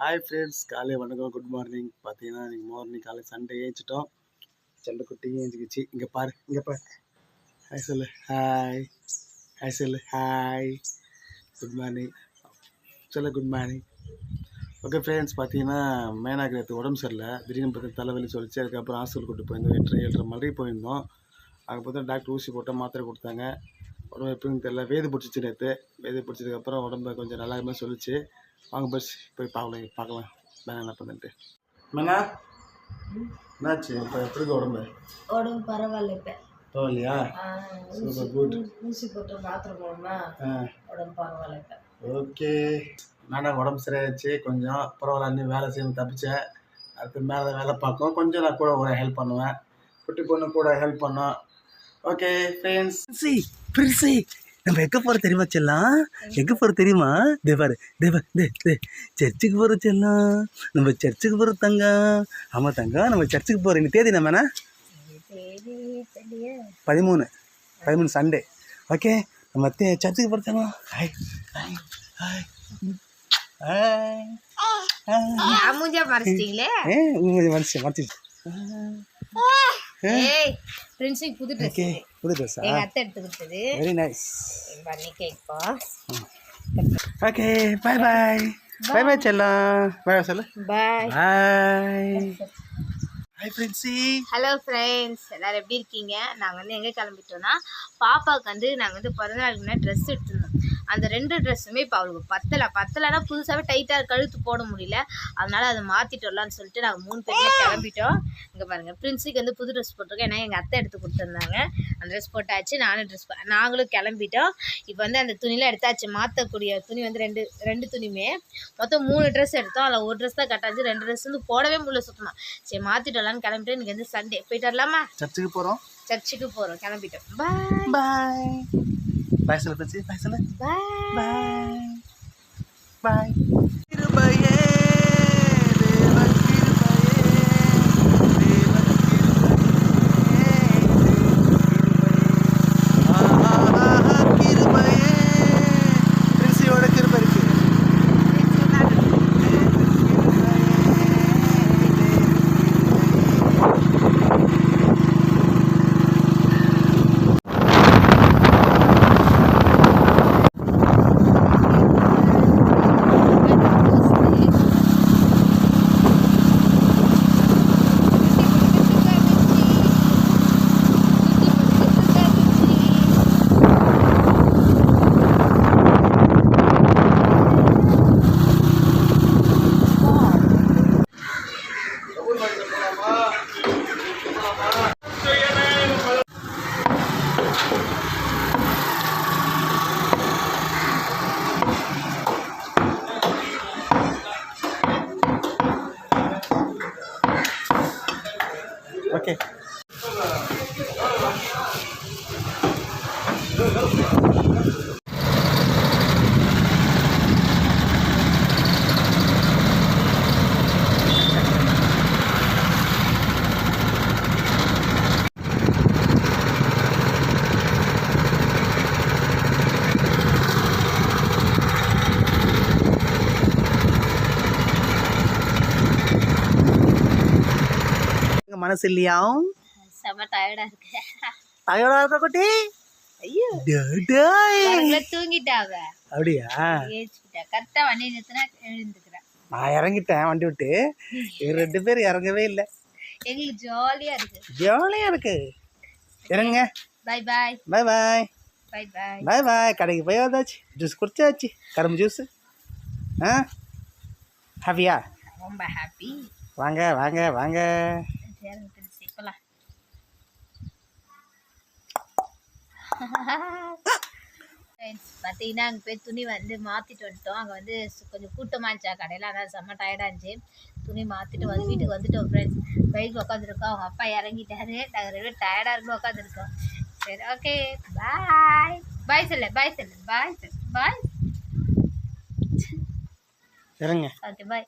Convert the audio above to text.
Hi friends காலை வணக்கம் good morning பார்த்தீங்கன்னா இன்றைக்கி மார்னிங் காலை சண்டே ஏஞ்சிட்டோம். செல்லக்குட்டி ஏஞ்சிக்கிச்சு. இங்கே பாரு இங்கே பாரு. ஹாய் சொல்லு ஹாய் ஹாய் சொல்லு ஹாய் குட் மார்னிங் சொல்லு குட் மார்னிங் ஓகே ஃப்ரெண்ட்ஸ் பார்த்தீங்கன்னா மேனாகிரத்து உடம்பு சரியில்லை. திடீர்னு பார்த்து தலைவலி சொல்லிச்சு. அதுக்கப்புறம் ஹாஸ்பிட்டல் கூட்டு போயிருந்தோம். எட்டரை ஏழரை மாதிரி போயிருந்தோம். அங்கே பார்த்தா டாக்டர் ஊசி போட்டால் மாத்திரை கொடுத்தாங்க. உடம்பு எப்படின்னு தெரியல. வேது பிடிச்சிச்சு நேற்று வேது பிடிச்சதுக்கப்புறம் உடம்பு கொஞ்சம் நல்லாமே சொல்லிச்சு. வாங்க பஸ் போய் பார்க்கலாம் பார்க்கலாம். நான் என்ன பண்ணுன்ட்டு மேனா என்னாச்சு? இப்போ எப்படி இருக்கு உடம்பு? உடம்பு பரவாயில்ல இப்போ. பரவாயில்லையா? சூப்பர் குட் ஊசி போட்டு மாத்திரை போடணும்னா உடம்பு பரவாயில்ல இப்போ. ஓகே. நானா உடம்பு சரியாச்சு கொஞ்சம் பரவாயில்ல இன்னும் வேலை செய்யணும் தப்பிச்சேன். அடுத்து மேலே வேலை பார்க்கும். கொஞ்சம் நான் கூட ஒரு ஹெல்ப் பண்ணுவேன். குட்டி பொண்ணு கூட ஹெல்ப் பண்ணோம். ஓகே ஃப்ரெண்ட்ஸ் சி பெருசு. நம்ம எங்கே போகிற தெரியுமா செல்லாம்? எங்கே போகிற தெரியுமா? தே பாரு தே சர்ச்சுக்கு போகிற செல்லம். நம்ம சர்ச்சுக்கு போகிற தங்கம் ஆமாம் தங்கம் நம்ம சர்ச்சுக்கு போகிற தேதி நம்மண்ணா பதிமூணு. பதிமூணு சண்டே. ஓகே நம்ம தே சர்ச்சுக்கு போகிற தங்கம் ஹாய் ஹாய் ஹாய். ஹாய். மறைச்சிட்டீங்களே? மறைச்சு மறைச்சு ஏய் பிரின்ஸுக்கு புது ட்ரெஸ் ஓகே புது ட்ரெஸ்ஸா எங்க அத்தை எடுத்து கொடுத்தது. வெரி நைஸ் பண்ணி கேட்பா ஓகே பாய் பாய் பாய் பாய் செல்லம் பாய் சொல்லு. ஹாய் ஃப்ரெண்ட்ஸி ஹலோ ஃப்ரெண்ட்ஸ் எல்லாரும் எப்படி இருக்கீங்க? நாங்கள் வந்து எங்கே கிளம்பிட்டோம்னா பாப்பாவுக்கு வந்து நாங்கள் வந்து பிறந்த நாளுக்கு முன்னாடி ட்ரெஸ் எடுத்திருந்தோம். அந்த ரெண்டு ட்ரெஸ்ஸுமே இப்போ அவளுக்கு பத்தலை. பத்தலைன்னா புதுசாகவே டைட்டாக கழுத்து போட முடியல. அதனால அதை மாற்றிட்டு வரலான்னு சொல்லிட்டு நாங்கள் மூணு பேருமே கிளம்பிட்டோம். இங்கே பாருங்கள் பிரின்ஸுக்கு வந்து புது ட்ரெஸ் போட்டிருக்கோம் ஏன்னா எங்கள் அத்தை எடுத்து கொடுத்துருந்தாங்க. அந்த ட்ரெஸ் போட்டாச்சு நானும் ட்ரெஸ் நாங்களும் கிளம்பிட்டோம். இப்போ வந்து அந்த துணிலாம் எடுத்தாச்சு. மாற்றக்கூடிய துணி வந்து ரெண்டு ரெண்டு துணியுமே. மொத்தம் மூணு ட்ரெஸ் எடுத்தோம். அதில் ஒரு ட்ரெஸ் தான் கட்டாச்சு ரெண்டு ட்ரெஸ் வந்து போடவே முடியல சுத்தமாக சரி மாற்றிட்டு வரலான்னு கிளம்பிட்டு இன்றைக்கி வந்து சண்டே போயிட்டு வரலாமா? சர்ச்சுக்கு போகிறோம் சர்ச்சுக்கு போகிறோம் கிளம்பிட்டோம். பாய் பாய் பாய் சொல்லு பாய் சொல்லு பாய் பாய் பாய் ஓகே மனசு இல்லையா செம்ம டயர்டாக இருக்கு. டயர்டா இருக்க குட்டி? ஐயோ. தூங்கிட்டாவ அப்படியா? கரெக்டாக வண்டி நிறுத்தினா எழுந்துக்கிறேன் நான் இறங்கிட்டேன் வண்டி விட்டு. ரெண்டு பேர் இறங்கவே இல்லை. எங்களுக்கு ஜாலியாக இருக்கு. ஜாலியாக இருக்கு. இறங்க பை பாய் பாய் பாய் பை பாய் பாய் பாய் கடைக்கு போய் வந்தாச்சு. ஜூஸ் குடிச்சாச்சு. கரும்பு ஜூஸ் ஆ? ஹாப்பியா ரொம்ப ஹாப்பி வாங்க வாங்க வாங்க. பிரின்சி போகலாம் ஃப்ரெண்ட்ஸ் பார்த்தீங்கன்னா அங்கே போய் துணி வந்து மாற்றிட்டு வந்துட்டோம் அங்கே வந்து கொஞ்சம் கூட்டமாக இருந்துச்சா கடையில் அதான் செம்ம டயர்டாக இருந்துச்சு துணி மாற்றிட்டு வந்து வீட்டுக்கு வந்துட்டோம் ஃப்ரெண்ட்ஸ் பைக் உட்காந்துருக்கோம் அவங்க அப்பா இறங்கிட்டாரு நாங்கள் ரெண்டு டயர்டாக இருக்கும்போது உட்காந்துருக்கோம் சரி ஓகே பாய் பாய் சொல்லு பாய் சொல்லு பாய் சொல்லு பாய் ஓகே பாய்